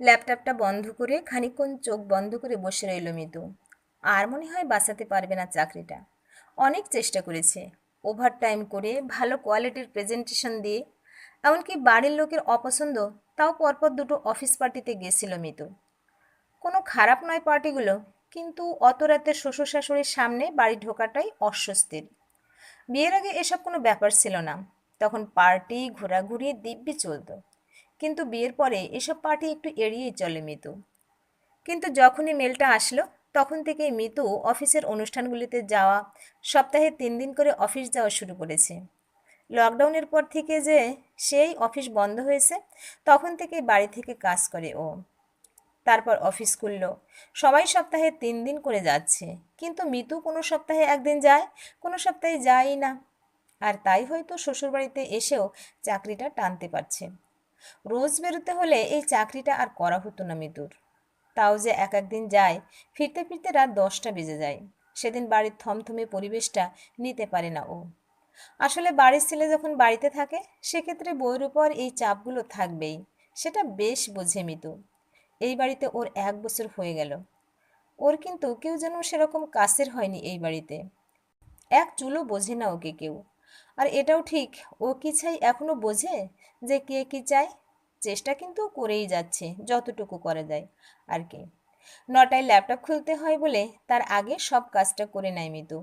ল্যাপটপটা বন্ধ করে খানিকক্ষণ চোখ বন্ধ করে বসে রইল মিতু আর মনে হয় বাঁচাতে পারবে না চাকরিটা। অনেক চেষ্টা করেছে। ওভার টাইম করে, ভালো কোয়ালিটির প্রেজেন্টেশন দিয়ে, এমনকি বাড়ির লোকের অপছন্দ, তাও পরপর দুটো অফিস পার্টিতে গেছিল মিতু কোনো খারাপ নয় পার্টিগুলো, কিন্তু অত রাতে শ্বশুর শাশুড়ির সামনে বাড়ি ঢোকাটাই অস্বস্তির। বিয়ের আগে এসব কোনো ব্যাপার ছিল না। তখন পার্টি, ঘোরাঘুরি, দিব্যি চলতো। কিন্তু বিয়ের পরে এসব পার্টি একটু এড়িয়েই চলে মিতু। কিন্তু যখনই মেলটা আসলো, তখন থেকেই মিতু অফিসের অনুষ্ঠানগুলিতে যাওয়া, সপ্তাহে তিন দিন করে অফিস যাওয়া শুরু করেছে। লকডাউনের পর থেকে যে সেই অফিস বন্ধ হয়েছে, তখন থেকে বাড়ি থেকে কাজ করে ও। তারপর অফিস খুললো। সবাই সপ্তাহে তিন দিন করে যাচ্ছে। কিন্তু মিতু কোনো সপ্তাহে একদিন যায়, কোনো সপ্তাহে যায়ই না। আর তাই হয়তো শ্বশুরবাড়িতে এসেও চাকরিটা টানতে পারছে। রোজ বেরোতে হলে এই চাকরিটা আর করা হতো না মিতুর তাও যে এক একদিন যায়, ফিরতে ফিরতে রাত দশটা বেজে যায়। সেদিন বাড়ির থমথমে পরিবেশটা নিতে পারে না ও। আসলে বাড়ির ছেলে যখন বাড়িতে থাকে, সেক্ষেত্রে বইয়ের উপর এই চাপগুলো থাকবেই। সেটা বেশ বোঝে মিতু এই বাড়িতে ওর এক বছর হয়ে গেল। ওর কিন্তু কেউ যেন সেরকম কাছের হয়নি এই বাড়িতে। এক চুলো বোঝে না ওকে কেউ। আর এটাও ঠিক, ও কি চাই এখনও বোঝে? যে কে কি চায়, চেষ্টা কিন্তু করেই যাচ্ছে, যতটুকু করা যায় আর কি? নটায় ল্যাপটপ খুলতে হয় বলে তার আগে সব কাজটা করে নেয় মিতু।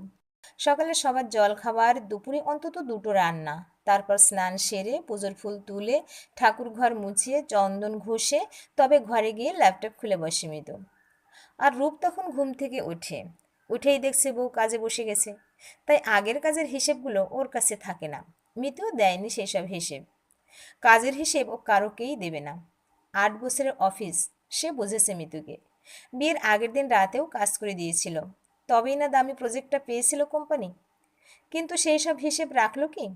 সকালে সবার জল খাবার দুপুরে অন্তত দুটো রান্না। তারপর স্নান সেরে পুজোর ফুল তুলে ঠাকুর ঘর মুছিয়ে চন্দন ঘষে তবে ঘরে গিয়ে ল্যাপটপ খুলে বসে মিতু। আর রূপ তখন ঘুম থেকে ওঠে। উঠেই দেখছে বউ কাজে বসে গেছে। তাই আগের কাজের হিসেবগুলো ওর কাছে থাকে না। মিতুও দেয়নি সেসব হিসেব। কাজের হিসেব ও কারোকেই দেবে না। আট বছরের অফিস, সে বুঝেছে মিতুকে। বিয়ের আগের দিন রাতেও কাজ করে দিয়েছিল। তবেই না দামি প্রজেক্টটা পেয়েছিল কোম্পানি? কিন্তু সেই সব হিসেব রাখল কি?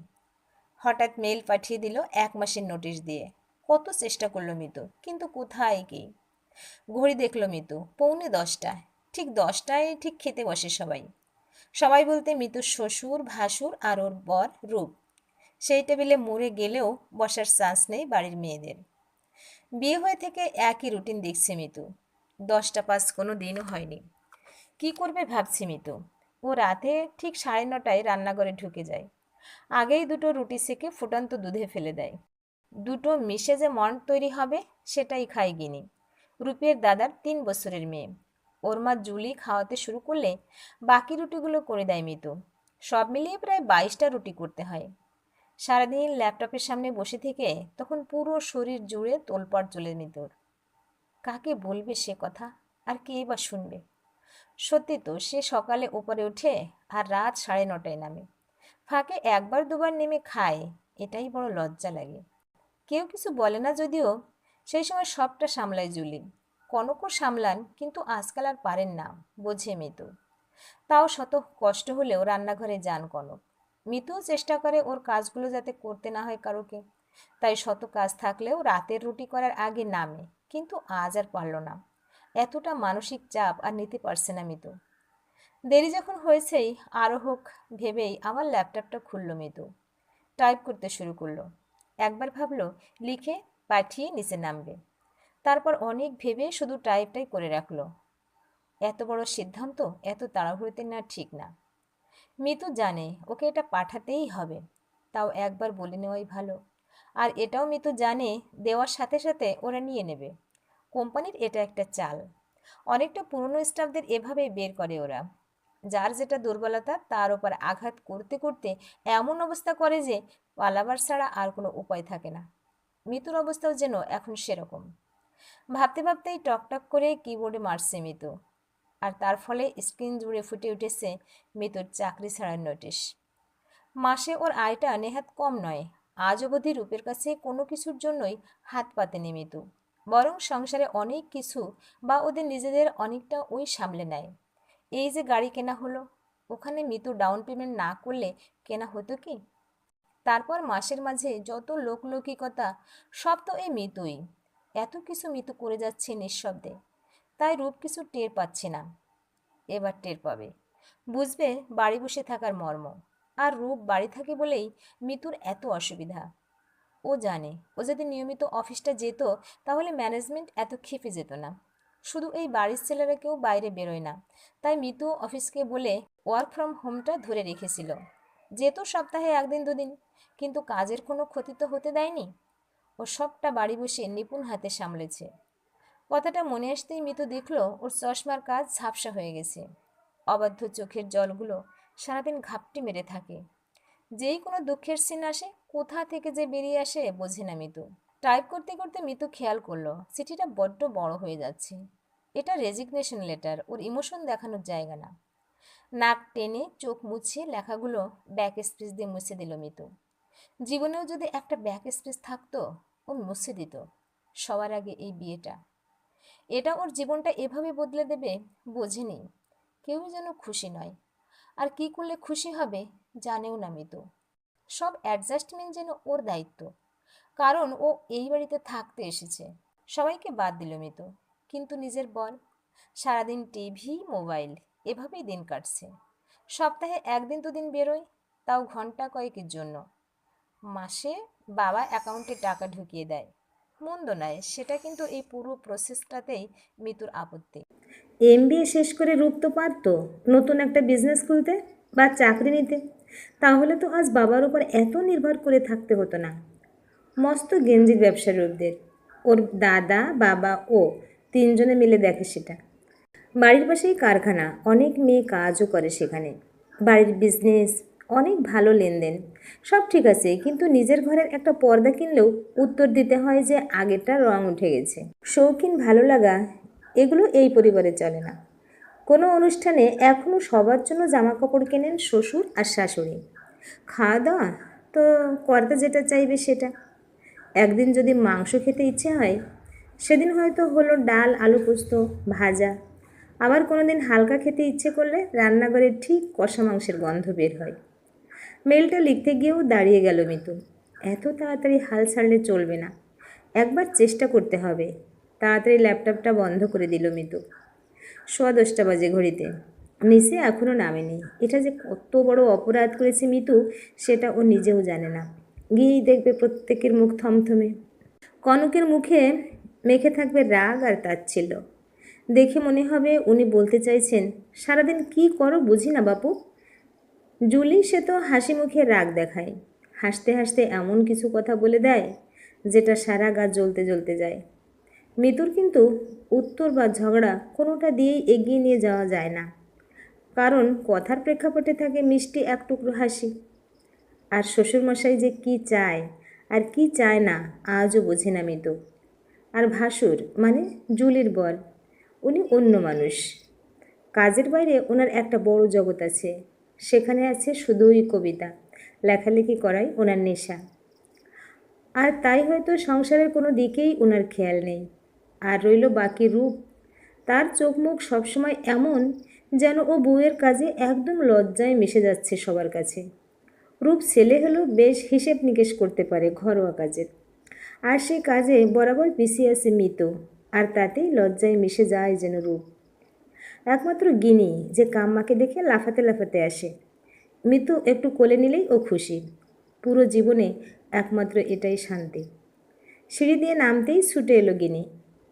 হঠাৎ মেল পাঠিয়ে দিল এক মাসের নোটিশ দিয়ে। কত চেষ্টা করল মিতু, কিন্তু কোথায় কি? ঘড়ি দেখল মিতু, পৌনে দশটা ঠিক দশটায় ঠিক খেতে বসে সবাই। সবাই বলতে মিতুর শ্বশুর, ভাসুর আর ওর বর রূপ। সেই টেবিলে মরে গেলেও বসার চান্স নেই বাড়ির মেয়েদের। বিয়ে হয়ে থেকে একই রুটিন দেখছে মিতু। দশটা পাস কোনো দিনও হয়নি। কি করবে ভাবছি মিতু। ও রাতে ঠিক সাড়ে নটায় রান্নাঘরে ঢুকে যায়। আগেই দুটো রুটি সেকে ফুটন্ত দুধে ফেলে দেয়। দুটো মিশে যে মন তৈরি হবে, সেটাই খায় গিনি। রূপের দাদার তিন বছরের মেয়ে। ওর মা জুলি খাওয়াতে শুরু করলে বাকি রুটিগুলো করে দেয় মিতু। সব মিলিয়ে প্রায় বাইশটা রুটি করতে হয়। সারাদিন ল্যাপটপের সামনে বসে থেকে তখন পুরো শরীর জুড়ে তোলপাড় চলে মিতুর কাকে বলবে সে কথা? আর কে বা শুনবে? সত্যি তো, সে সকালে উপরে ওঠে আর রাত সাড়ে নটায় নামে। ফাঁকে একবার দুবার নেমে খায়, এটাই বড় লজ্জা লাগে। কেউ কিছু বলে না যদিও, সেই সময় সবটা সামলায় জুলি। কনকও সামলান, কিন্তু আজকাল আর পারেন না, বোঝে মিতু তাও শত কষ্ট হলেও রান্নাঘরে যান কনক। মিতুও চেষ্টা করে ওর কাজগুলো যাতে করতে না হয় কারোকে। তাই শত কাজ থাকলেও রাতের রুটি করার আগে নামে, কিন্তু আজ আর পারল না। এতটা মানসিক চাপ আর নিতে পারছে না মিতু। দেরি যখন হয়েছেই আরও হোক ভেবেই আমার ল্যাপটপটা খুললো মিতু। টাইপ করতে শুরু করল। একবার ভাবলো, লিখে পাঠিয়ে নিচে নামবে। তারপর অনেক ভেবে শুধু টাইপটাই করে রাখল। এত বড় সিদ্ধান্ত, এত তাড়াহুড়োতে না ঠিক না। মিতু জানে, ওকে এটা পাঠাতেই হবে। তাও একবার বলে নেওয়াই ভালো। আর এটাও মিতু জানে, দেওয়ার সাথে সাথে ওরা নিয়ে নেবে। কোম্পানির এটা একটা চাল। অনেকটা পুরনো স্টাফদের এভাবেই বের করে ওরা। যার যেটা দুর্বলতা, তার ওপর আঘাত করতে করতে এমন অবস্থা করে যে পালাবার ছাড়া আর কোনো উপায় থাকে না। মিতুর অবস্থাও যেন এখন সেরকম। ভাবতে ভাবতেই টকটক করে কিবোর্ডে মারছে মিতু। আর তার ফলে স্ক্রিন জুড়ে ফুটে উঠেছে মিতুর চাকরি ছাড়ার নোটিশ। মাসে ওর আয়টা নেহাত কম নয়। আজ অবধি রূপের কাছে কোনো কিছুর জন্যই হাত পাতেনি মিতু বরং সংসারে অনেক কিছু বা ওদের নিজেদের অনেকটা ওই সামলে নেয়। এই যে গাড়ি কেনা হলো, ওখানে মিতু ডাউন পেমেন্ট না করলে কেনা হতো কি? তারপর মাসের মাঝে যত লোকলৌকিকতা, সব তো এই মিতুই এত কিছু মিতু করে যাচ্ছে নিঃশব্দে। তাই রূপ কিছু টের পাচ্ছে না। এবার টের পাবে। বুঝবে বাড়ি বসে থাকার মর্ম। আর রূপ বাড়ি থাকে বলেই মিতুর এত অসুবিধা। ও জানে, ও যদি নিয়মিত অফিসটা যেত, তাহলে ম্যানেজমেন্ট এত খেপে যেত না। শুধু এই বাড়ির ছেলেরা কেউ বাইরে বেরোয় না। তাই মিতু অফিসকে বলে ওয়ার্ক ফ্রম হোমটা ধরে রেখেছিল। যেত সপ্তাহে একদিন দুদিন, কিন্তু কাজের কোনো ক্ষতি তো হতে দেয়নি। ও সবটা বাড়ি বসে নিপুণ হাতে সামলেছে। কথাটা মনে আসতেই মিতু দেখল ওর চশমার কাজ ঝাপসা হয়ে গেছে। অবাধ্য চোখের জলগুলো সারাদিন ঘাপটি মেরে থাকে। যেই কোনো দুঃখের সিন আসে, কোথা থেকে যে বেরিয়ে আসে বোঝে না মিতু। টাইপ করতে করতে মিতু খেয়াল করল, চিঠিটা বড্ড বড় হয়ে যাচ্ছে। এটা রেজিগনেশন লেটার, ওর ইমোশন দেখানোর জায়গা না। নাক টেনে চোখ মুছে লেখাগুলো ব্যাক স্পেস দিয়ে মুছে দিল মিতু। জীবনেও যদি একটা ব্যাক স্পেস থাকতো, ও মুছে দিত। সবার আগে এই বিয়েটা। এটা ওর জীবনটা এভাবে বদলে দেবে বোঝেনি কেউ যেন খুশি নয়। আর কি করলে খুশি হবে জানেও না মিতু। সব অ্যাডজাস্টমেন্ট যেন ওর দায়িত্ব। কারণ ও এই বাড়িতে থাকতে এসেছে। সবাইকে বাদ দিল মিতু। কিন্তু নিজের বল সারাদিন টিভি, মোবাইল, এভাবেই দিন কাটছে। সপ্তাহে একদিন দুদিন বেরোয়, তাও ঘণ্টা কয়েকের জন্য। মাসে বাবা অ্যাকাউন্টে টাকা ঢুকিয়ে দেয়। মন্দ নয়, সেটা কিন্তু এই পুরো প্রসেসটাতেই মিতুর আপত্তি। এম শেষ করে রূপ তো পারতো নতুন একটা বিজনেস খুলতে বা চাকরি নিতে, তাহলে তো আজ বাবার উপর এত নির্ভর করে থাকতে হতো না। মস্ত গেঞ্জির ব্যবসা রূপদের, ওর দাদা, বাবা, ও তিনজনে মিলে দেখে সেটা। বাড়ির পাশেই কারখানা, অনেক মেয়ে কাজও করে সেখানে। বাড়ির বিজনেস অনেক ভালো লেনদেন সব ঠিক আছে, কিন্তু নিজের ঘরের একটা পর্দা কিনলেও উত্তর দিতে হয় যে আগেরটা রং উঠে গেছে। শৌখিন ভালো লাগা, এগুলো এই পরিবারে চলে না। কোনো অনুষ্ঠানে এখনও সবার জন্য জামা কাপড় কেনেন শ্বশুর আর শাশুড়ি। খাওয়া দাওয়া তো কর্তা যেটা চাইবে সেটা। একদিন যদি মাংস খেতে ইচ্ছে হয়, সেদিন হয়তো হলো ডাল, আলু পোস্ত, ভাজা। আবার কোনো দিন হালকা খেতে ইচ্ছে করলে রান্নাঘরে ঠিক কষা মাংসের গন্ধ বের হয়। মেলটা লিখতে গিয়েও দাঁড়িয়ে গেল মিতু এত তাড়াতাড়ি হাল ছাড়লে চলবে না। একবার চেষ্টা করতে হবে। তাড়াতাড়ি ল্যাপটপটা বন্ধ করে দিল মিতু সোয়া দশটা বাজে ঘড়িতে। মিসে এখনও নামেনি। এটা যে কত বড় অপরাধ করেছে মিতু, সেটা ও নিজেও জানে না। গিয়েই দেখবে প্রত্যেকের মুখ থমথমে। কনকের মুখে মেখে থাকবে রাগ আর তাচ্ছিল্য। দেখে মনে হবে উনি বলতে চাইছেন, সারাদিন কি করো বুঝি না বাপু? জুলি সে তো হাসি মুখে রাগ দেখায়। হাসতে হাসতে এমন কিছু কথা বলে দেয়, যেটা সারা গা জ্বলতে জ্বলতে যায়। মিতুর কিন্তু উত্তর বা ঝগড়া কোনোটা দিয়েই এগিয়ে নিয়ে যাওয়া যায় না। কারণ কথার প্রেক্ষাপটে থাকে মিষ্টি এক টুকরো হাসি। আর শ্বশুরমশাই যে কি চায়, আর কি চায় না, আজও বোঝে না মিতু। আর ভাসুর মানে জুলির বল উনি অন্য মানুষ। কাজের বাইরে ওনার একটা বড় জগৎ আছে। সেখানে আছে শুধুই কবিতা। লেখালেখি করাই ওনার নেশা। আর তাই হয়তো সংসারের কোনো দিকেই ওনার খেয়াল নেই। আর রইল বাকি রূপ। তার চোখ মুখ সবসময় এমন যেন ও বউয়ের কাজে একদম লজ্জায় মিশে যাচ্ছে সবার কাছে। রূপ ছেলে হলেও বেশ হিসেব নিকেশ করতে পারে ঘরোয়া কাজের। আর সে কাজে বরাবর পিছিয়ে আছে মৃত। আর তাতেই লজ্জায় মিশে যায় যেন রূপ। একমাত্র গিনি যে কাম্মাকে দেখে লাফাতে লাফাতে আসে। মিতু একটু কোলে নিলেই ও খুশি। পুরো জীবনে একমাত্র এটাই শান্তি। সিঁড়ি দিয়ে নামতেই ছুটে এলো গিনি।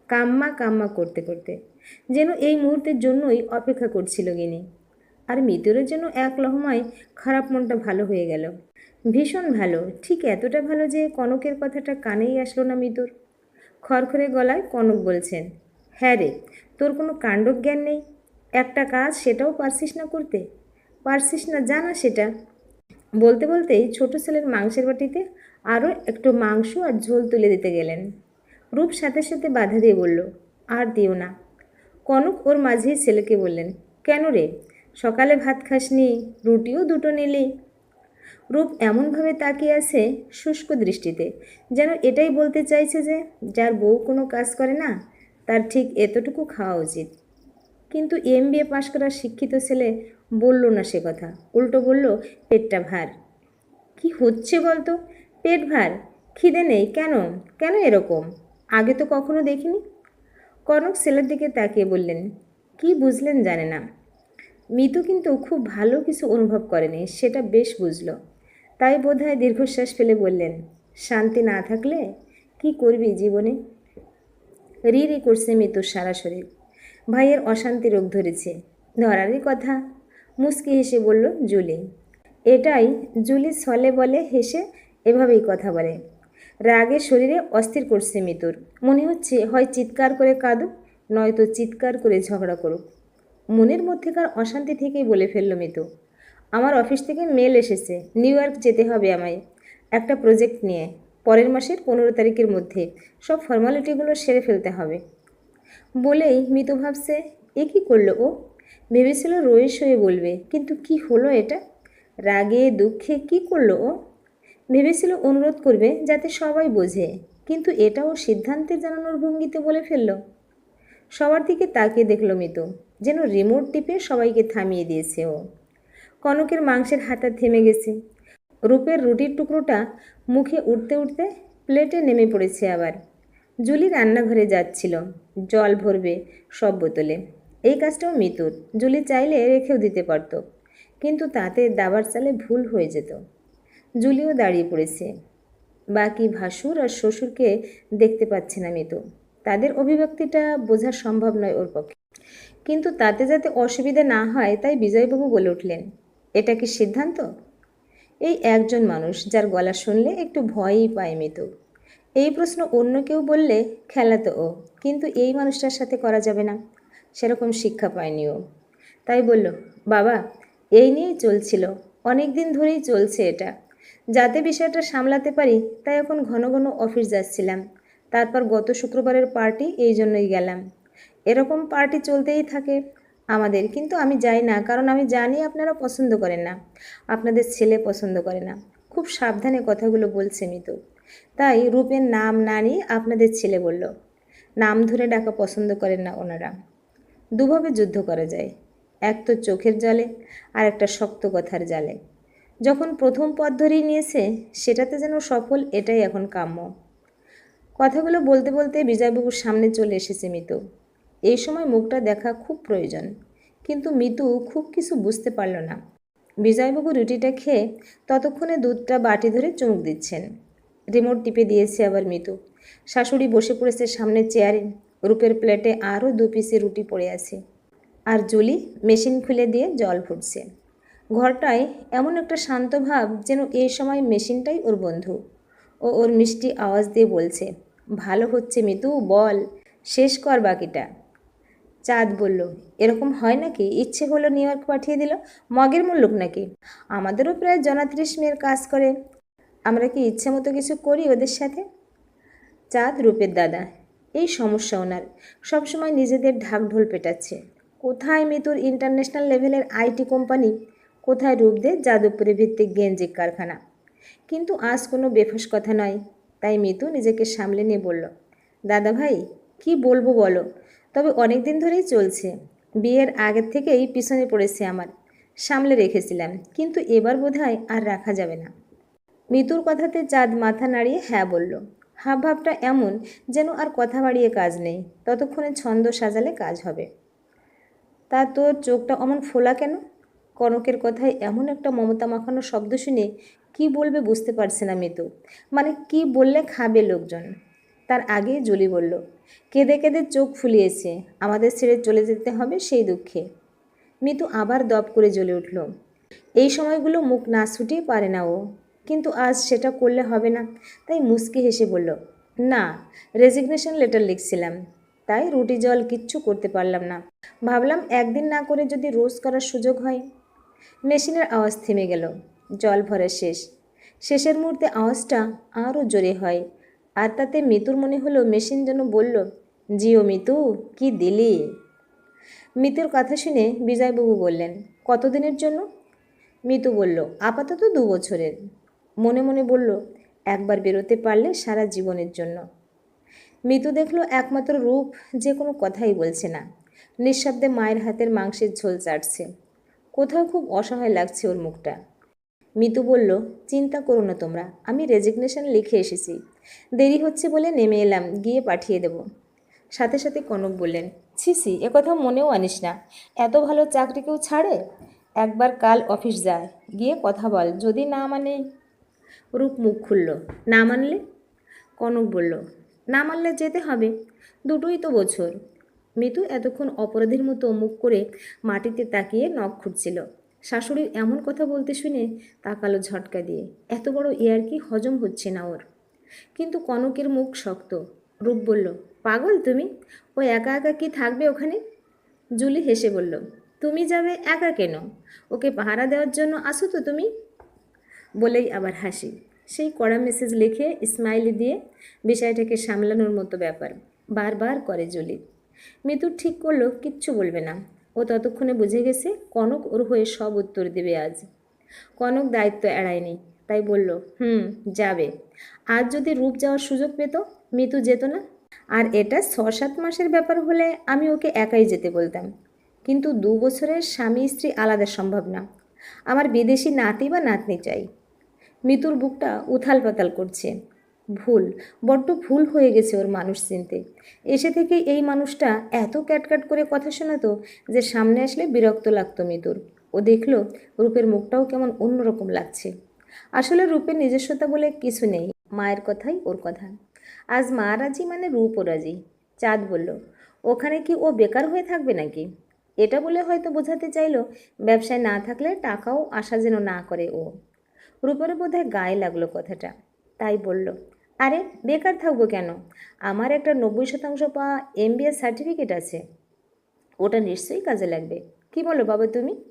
কাম্মা কাম্মা করতে করতে। যেন এই মুহূর্তের জন্যই অপেক্ষা করছিল গিনি। আর মিতুরের জন্য এক লহমায় খারাপ মনটা ভালো হয়ে গেল। ভীষণ ভালো। ঠিক এতটা ভালো যে কনকের কথাটা কানেই আসলো না মিতুর খড়খড়ে গলায় কনক বলছেন হ্যাঁ রে, তোর কোনো কাণ্ডজ্ঞান নেই? একটা কাজ সেটাও পারছিস না করতে? পারছিস না, জানা সেটা। বলতে বলতেই ছোট ছেলের মাংসের বাটিতে আরও একটু মাংস আর ঝোল তুলে দিতে গেলেন। রূপ সাথে সাথে বাধা দিয়ে বলল, আর দিও না। কনক ওর মাঝেই ছেলেকে বললেন, কেন রে? সকালে ভাত খাসনি, রুটিও দুটো নিলি। রূপ এমনভাবে তাকিয়ে আছে শুষ্ক দৃষ্টিতে, যেন এটাই বলতে চাইছে যে, যার বউ কোনো কাজ করে না, তার ঠিক এতটুকু খাওয়া উচিত। কিন্তু এম বিএ পাশ করা শিক্ষিত ছেলে বলল না সে কথা। উল্টো বলল, পেটটা ভার। কি হচ্ছে বলতো? পেট ভার? খিদে নেই কেন? কেন এরকম? আগে তো কখনো দেখিনি? কনক ছেলের দিকে তাকিয়ে বললেন, কি বুঝলেন জানে না। মিতু কিন্তু খুব ভালো কিছু অনুভব করেনি, সেটা বেশ বুঝল। তাই বোধহয় দীর্ঘশ্বাস ফেলে বললেন, শান্তি না থাকলে কি করবি জীবনে? রি রি করছে মিতুর সারা শরীর। ভাইয়ের অশান্তি রোগ ধরেছে। ধরারই কথা মুস্কি হেসে বলল জুলি। এটাই জুলি ছলে বলে, হেসে এভাবেই কথা বলে। রাগে শরীরে অস্থির করছে মিতুর। মনে হচ্ছে, হয় চিৎকার করে কাঁদুক, নয়তো চিৎকার করে ঝগড়া করুক। মনের মধ্যেকার অশান্তি থেকেই বলে ফেলল মিতু। আমার অফিস থেকে মেল এসেছে, নিউ ইয়র্ক যেতে হবে আমায়। একটা প্রজেক্ট নিয়ে, পরের মাসের পনেরো তারিখের মধ্যে। সব ফর্মালিটিগুলো সেরে ফেলতে হবে। বলেই মিতু ভাবছে, এ কী করল ও? ভেবেছিল রয়েস হয়ে বলবে, কিন্তু কি হলো এটা? রাগে, দুঃখে কি করল ও? ভেবেছিল অনুরোধ করবে যাতে সবাই বোঝে, কিন্তু এটাও সিদ্ধান্তে জানানোর ভঙ্গিতে বলে ফেলল। সবার দিকে তাকিয়ে দেখল মিতু যেন রিমোট টিপে সবাইকে থামিয়ে দিয়েছে ও। কনকের মাংসের হাতা থেমে গেছে। রূপের রুটির টুকরোটা মুখে উঠতে উঠতে প্লেটে নেমে পড়েছে আবার। জুলি রান্নাঘরে যাচ্ছিল। জল ভরবে সব বোতলে। এই কাজটাও মিতুর। জুলি চাইলে রেখেও দিতে পারত, কিন্তু তাতে দাবার চালে ভুল হয়ে যেত। জুলিও দাঁড়িয়ে পড়েছে। বাকি ভাসুর আর শ্বশুরকে দেখতে পাচ্ছে না মিতু। তাদের অভিব্যক্তিটা বোঝা সম্ভব নয় ওর পক্ষে। কিন্তু তাতে যাতে অসুবিধা না হয়, তাই বিজয়বাবু বলে উঠলেন, এটা কি সিদ্ধান্ত? এই একজন মানুষ যার গলা শুনলে একটু ভয়ই পায় মিতু। এই প্রশ্ন অন্য কেউ বললে খেলাতো ও, কিন্তু এই মানুষটার সাথে করা যাবে না। সেরকম শিক্ষা পায়নি ও। তাই বলল, বাবা, এই নিয়েই চলছিল। অনেক দিন ধরেই চলছে এটা। যাতে বিষয়টা সামলাতে পারি, তাই এখন ঘন ঘন অফিস যাচ্ছিলাম। তারপর গত শুক্রবারের পার্টি, এই জন্যই গেলাম। এরকম পার্টি চলতেই থাকে। আমাদের কিন্তু আমি যাই না, কারণ আমি জানি আপনারা পছন্দ করেন না। আপনাদের ছেলে পছন্দ করে না। খুব সাবধানে কথাগুলো বলছে মিতু। তাই রূপের নাম না নিয়ে আপনাদের ছেলে বলল। নাম ধরে ডাকা পছন্দ করেন না ওনারা। দুভাবে যুদ্ধ করা যায়। এক তো চোখের জলে আর একটা শক্ত কথার জালে যখন প্রথম পথ ধরেই নিয়েছে, সেটাতে যেন সফল এটাই এখন কাম্য। কথাগুলো বলতে বলতে বিজয়বাবুর সামনে চলে এসেছে মিতু। এই সময় মুখটা দেখা খুব প্রয়োজন, কিন্তু মিতু খুব কিছু বুঝতে পারল না। বিজয়বাবু রুটিটা খেয়ে ততক্ষণে দুধটা বাটি ধরে চুমুক দিচ্ছেন। রিমোট টিপে দিয়েছে আবার মিতু। শাশুড়ি বসে পড়েছে সামনের চেয়ারে। রূপের প্লেটে আরও দু পিসি রুটি পড়ে আছে। আর জুলি মেশিন খুলে দিয়ে জল ফুটছে। ঘরটায় এমন একটা শান্ত ভাব যেন এই সময় মেশিনটাই ওর বন্ধু। ও ওর মিষ্টি আওয়াজ দিয়ে বলছে, ভালো হচ্ছে মিতু, বল, শেষ কর বাকিটা। চাঁদ বলল, এরকম হয় নাকি? ইচ্ছে হলো নিউ ইয়র্ক পাঠিয়ে দিল? মগের মুল্লুক নাকি? আমাদেরও প্রায় জনাত্রিশ মেয়ের কাজ করে। আমরা কি ইচ্ছে মতো কিছু করি ওদের সাথে? চাঁদ রূপের দাদা, এই সমস্যা ওনার। সবসময় নিজেদের ঢাকঢোল পেটাচ্ছে। কোথায় মিতুর ইন্টারন্যাশনাল লেভেলের আইটি কোম্পানি কোথায় রূপ রূপদের যাদবপুরে ভিত্তিক গেঞ্জিক কারখানা? কিন্তু আজ কোনো বেফাস কথা নয়। তাই মিতু নিজেকে সামলে নিয়ে বলল, দাদা ভাই, কি বলব বলো? তবে অনেক দিন ধরেই চলছে। বিয়ের আগের থেকেই পিছনে পড়েছে আমার। সামলে রেখেছিলাম। কিন্তু এবার বোধহয় আর রাখা যাবে না। মিতুর কথাতে চাঁদ মাথা নাড়িয়ে হ্যাঁ বলল। হাবভাবটা এমন যেন আর কথা বাড়িয়ে কাজ নেই। ততক্ষণে ছন্দ সাজালে কাজ হবে। তা তোর চোখটা অমন ফোলা কেন? কনকের কথায় এমন একটা মমতা মাখানো শব্দ শুনে কি বলবে বুঝতে পারছে না মিতু। মানে কি বললে খাবে লোকজন? তার আগে জুলি বলল, কেঁদে কেঁদে চোখ ফুলিয়েছে, আমাদের ছেড়ে চলে যেতে হবে সেই দুঃখে। মিতু আবার দপ করে জ্বলে উঠল, এই সময়গুলো মুখ না ছুটিয়ে পারে না ও। কিন্তু আজ সেটা করলে হবে না। তাই মুস্কি হেসে বলল, না রেজিগনেশন লেটার লিখছিলাম। তাই রুটি জল কিচ্ছু করতে পারলাম না। ভাবলাম একদিন না করে যদি রোজ করার সুযোগ হয়। মেশিনের আওয়াজ থেমে গেল, জল ভরা শেষ। শেষের মুহূর্তে আওয়াজটা আরও জোরে হয়, আর তাতে মিতুর মনে হলো মেশিন যেন বলল, জিও মিতু, কি দিলি? মিতুর কথা শুনে বিজয়বাবু বললেন, কতদিনের জন্য? মিতু বলল, আপাতত দু বছরের। মনে মনে বলল, একবার বেরোতে পারলে সারা জীবনের জন্য। মিতু দেখল একমাত্র রূপ, যে কোনো কথাই বলছে না। নিঃশব্দে মায়ের হাতের মাংসের ঝোল চাটছে। কোথাও খুব অসহায় লাগছে ওর মুখটা। মিতু বলল, চিন্তা করো না তোমরা, আমি রেজিগনেশন লিখে এসেছি। দেরি হচ্ছে বলে নেমে এলাম, গিয়ে পাঠিয়ে দেব। সাথে সাথে কনক বললেন ছিসি একথা মনেও আনিস না। এত ভালো চাকরি কেউ ছাড়ে? একবার কাল অফিস যায়, গিয়ে কথা বল, যদি না মানে রূপ মুখ খুলল। না মানলে? কনক বলল, না মানলে যেতে হবে। দুটোই তো বছর। মিতু এতক্ষণ অপরাধীর মতো মুখ করে মাটিতে তাকিয়ে নখ খুঁটছিল। শাশুড়ির এমন কথা বলতে শুনে তাকালো ঝটকা দিয়ে। এত বড় ইয়ার কি হজম হচ্ছে না ওর? কিন্তু কনকের মুখ শক্ত। রূপ বলল, পাগল তুমি? ও একা একা কি থাকবে ওখানে? জুলি হেসে বলল, তুমি যাবে একা কেন? ওকে পাহারা দেওয়ার জন্য আসো তো তুমি। বলেই আবার হাসি। সেই কড়া মেসেজ লিখে স্মাইলি দিয়ে বিষয়টাকে সামলানোর মতো ব্যাপার। বারবার করে জুলি। মিতুর ঠিক করল, কিচ্ছু বলবে না। ও ততক্ষণে বুঝে গেছে কনক ওর হয়ে সব উত্তর দেবে আজ। কনক দায়িত্ব এড়ায়নি। তাই বলল, হুম, যাবে। আজ যদি রূপ যাওয়ার সুযোগ পেত, মিতু যেত না। আর এটা ছ সাত মাসের ব্যাপার হলে আমি ওকে একাই যেতে বলতাম। কিন্তু দু বছরের স্বামী স্ত্রী আলাদা সম্ভব না। আমার বিদেশি নাতি বা নাতনি চাই। মিতুর বুকটা উথাল পাতাল করছে। ভুল, বড্ড ভুল হয়ে গেছে ওর মানুষ চিনতে। এসে থেকে এই মানুষটা এত ক্যাটক্যাট করে কথা শোনাতো যে সামনে আসলে বিরক্ত লাগতো মিতুর। ও দেখল রূপের মুখটাও কেমন অন্যরকম লাগছে। আসলে রূপের নিজস্বতা বলে কিছু নেই, মায়ের কথাই ওর কথা। আজ মা রাজি মানে রূপও রাজি, চাঁদ বলল। ওখানে কি ও বেকার হয়ে থাকবে নাকি? এটা বলে হয়তো বোঝাতে চাইলো, ব্যবসায় না থাকলে টাকাও আসা যেন না করে ও। রূপের বোধহয় গায়ে লাগল কথাটা। তাই বলল, আরে, বেকার থাকব কেন? আমার একটা নব্বই শতাংশ পাওয়া এমবিএ সার্টিফিকেট আছে। ওটা নিশ্চয়ই কাজে লাগবে। কি বলো বাবা তুমি?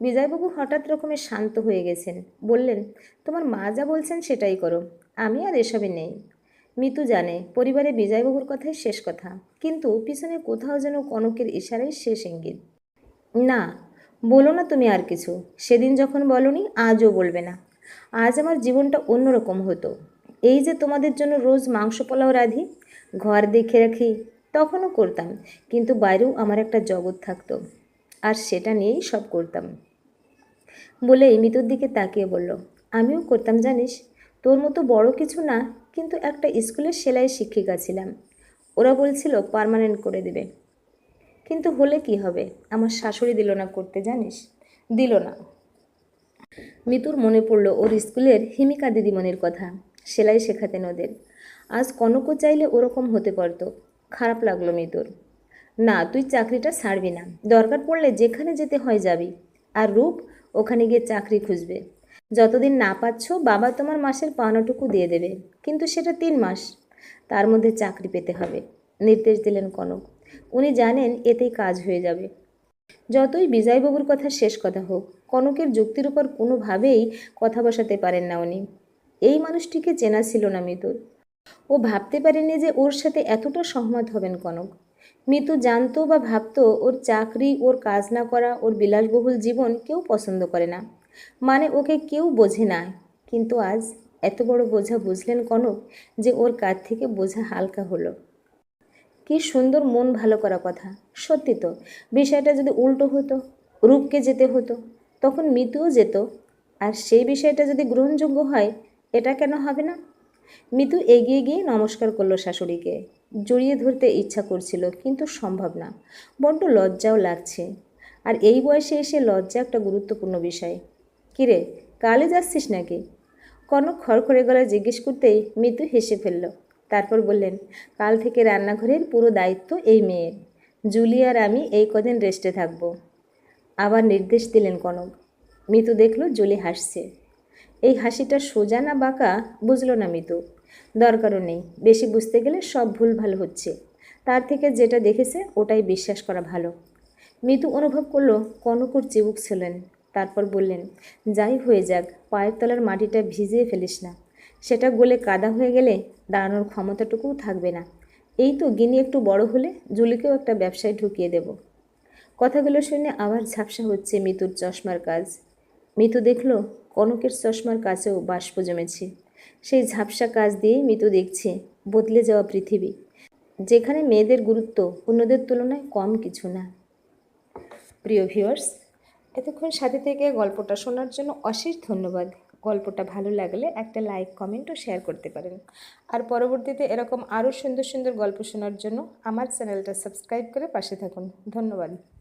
বিজয়বাবু হঠাৎ রকমের শান্ত হয়ে গেছেন। বললেন, তোমার মা যা বলছেন সেটাই করো। আমি আর এসবে নেই। মিতু জানে, পরিবারে বিজয়বাবুর কথাই শেষ কথা। কিন্তু পিছনে কোথাও যেন কনকের ইশারাই শেষ ইঙ্গিত। না, বলো না তুমি আর কিছু। সেদিন যখন বলনি, আজও বলবে না। আজ আমার জীবনটা অন্যরকম হতো। এই যে তোমাদের জন্য রোজ মাংস পোলাও রাঁধি, ঘর দেখে রাখি, তখনও করতাম, কিন্তু বাইরেও আমার একটা জগৎ থাকতো। আর সেটা নিয়েই সব করতাম। বলে মিতুর দিকে তাকিয়ে বলল, আমিও করতাম জানিস, তোর মতো বড় কিছু না, কিন্তু একটা স্কুলের সেলাই শিক্ষিকা ছিলাম। ওরা বলছিল পার্মানেন্ট করে দেবে। কিন্তু হলে কি হবে? আমার শাশুড়ি দিল না করতে জানিস? দিল না। মিতুর মনে পড়ল ওর স্কুলের হিমিকা দিদিমণির কথা। সেলাই শেখাতেন ওদের। আজ কনকও চাইলে ওরকম হতে পারতো। খারাপ লাগল মিতুর। না, তুই চাকরিটা ছাড়বি না। দরকার পড়লে যেখানে যেতে হয় যাবি। আর রূপ, ওখানে গিয়ে চাকরি খুঁজবে। যতদিন না পাচ্ছ, বাবা তোমার মাসের পাওনাটুকু দিয়ে দেবে। কিন্তু সেটা তিন মাস। তার মধ্যে চাকরি পেতে হবে। নির্দেশ দিলেন কনক। উনি জানেন, এতেই কাজ হয়ে যাবে। যতই বিজয়বাবুর কথা শেষ কথা হোক, কনকের যুক্তির উপর কোনোভাবেই কথা বসাতে পারেন না উনি। এই মানুষটিকে চেনা ছিল না মিতুর। ও ভাবতে পারেনি যে ওর সাথে এতটা সহমত হবেন কনক। মিতু জানতো বা ভাবতো ওর চাকরি, ওর কাজ না করা, ওর বিলাসবহুল জীবন কেউ পছন্দ করে না। মানে ওকে কেউ বোঝে না। কিন্তু আজ এত বড় বোঝা বুঝলেন কনক যে ওর কাজ থেকে বোঝা হালকা হলো। কি সুন্দর মন ভালো করা কথা। সত্যি তো, বিষয়টা যদি উল্টো হতো, রূপকে যেতে হতো, তখন মিতুও যেত। আর সেই বিষয়টা যদি গ্রহণযোগ্য হয়, এটা কেন হবে না? মিতু এগিয়ে গিয়ে নমস্কার করল শাশুড়িকে। জড়িয়ে ধরতে ইচ্ছা করছিল, কিন্তু সম্ভব না। বড্ড লজ্জাও লাগছে। আর এই বয়সে এসে লজ্জা একটা গুরুত্বপূর্ণ বিষয়। কিরে কালে যাচ্ছিস নাকি? কনক খড়খড়ে গলায় জিজ্ঞেস করতেই মিতু হেসে ফেলল। তারপর বললেন, কাল থেকে রান্নাঘরের পুরো দায়িত্ব এই মেয়ের। জুলি আর আমি এই কদিন রেস্টে থাকব। আবার নির্দেশ দিলেন কনক। মিতু দেখল জুলি হাসছে। এই হাসিটা সোজা না বাঁকা বুঝলো না মিতু। দরকারও নেই, বেশি বুঝতে গেলে সব ভুল ভালো হচ্ছে। তার থেকে যেটা দেখেছে ওটাই বিশ্বাস করা ভালো। মিতু অনুভব করল কনকর চিবুক ছিলেন। তারপর বললেন, যাই হয়ে যাক, পায়ের তলার মাটিটা ভিজিয়ে ফেলিস না। সেটা গলে কাদা হয়ে গেলে দাঁড়ানোর ক্ষমতাটুকুও থাকবে না। এই তো গিনি একটু বড় হলে জুলিকেও একটা ব্যবসায় ঢুকিয়ে দেব। কথাগুলো শুনে আবার ঝাপসা হচ্ছে মিতুর চশমার কাজ। মিতু দেখল, কনকের চশমার কাছেও বাষ্প জমেছে। সেই ঝাপসা কাজ দিয়েই মিতু দেখছে, বদলে যাওয়া পৃথিবী। যেখানে মেয়েদের গুরুত্ব অন্যদের তুলনায় কম কিছু না। প্রিয় ভিউয়ার্স, এতক্ষণ সাথে থেকে গল্পটা শোনার জন্য অশেষ ধন্যবাদ। গল্পটা ভালো লাগলে একটা লাইক কমেন্ট ও শেয়ার করতে পারেন। আর পরবর্তীতে এরকম আরও সুন্দর সুন্দর গল্প শোনার জন্য আমার চ্যানেলটা সাবস্ক্রাইব করে পাশে থাকুন। ধন্যবাদ।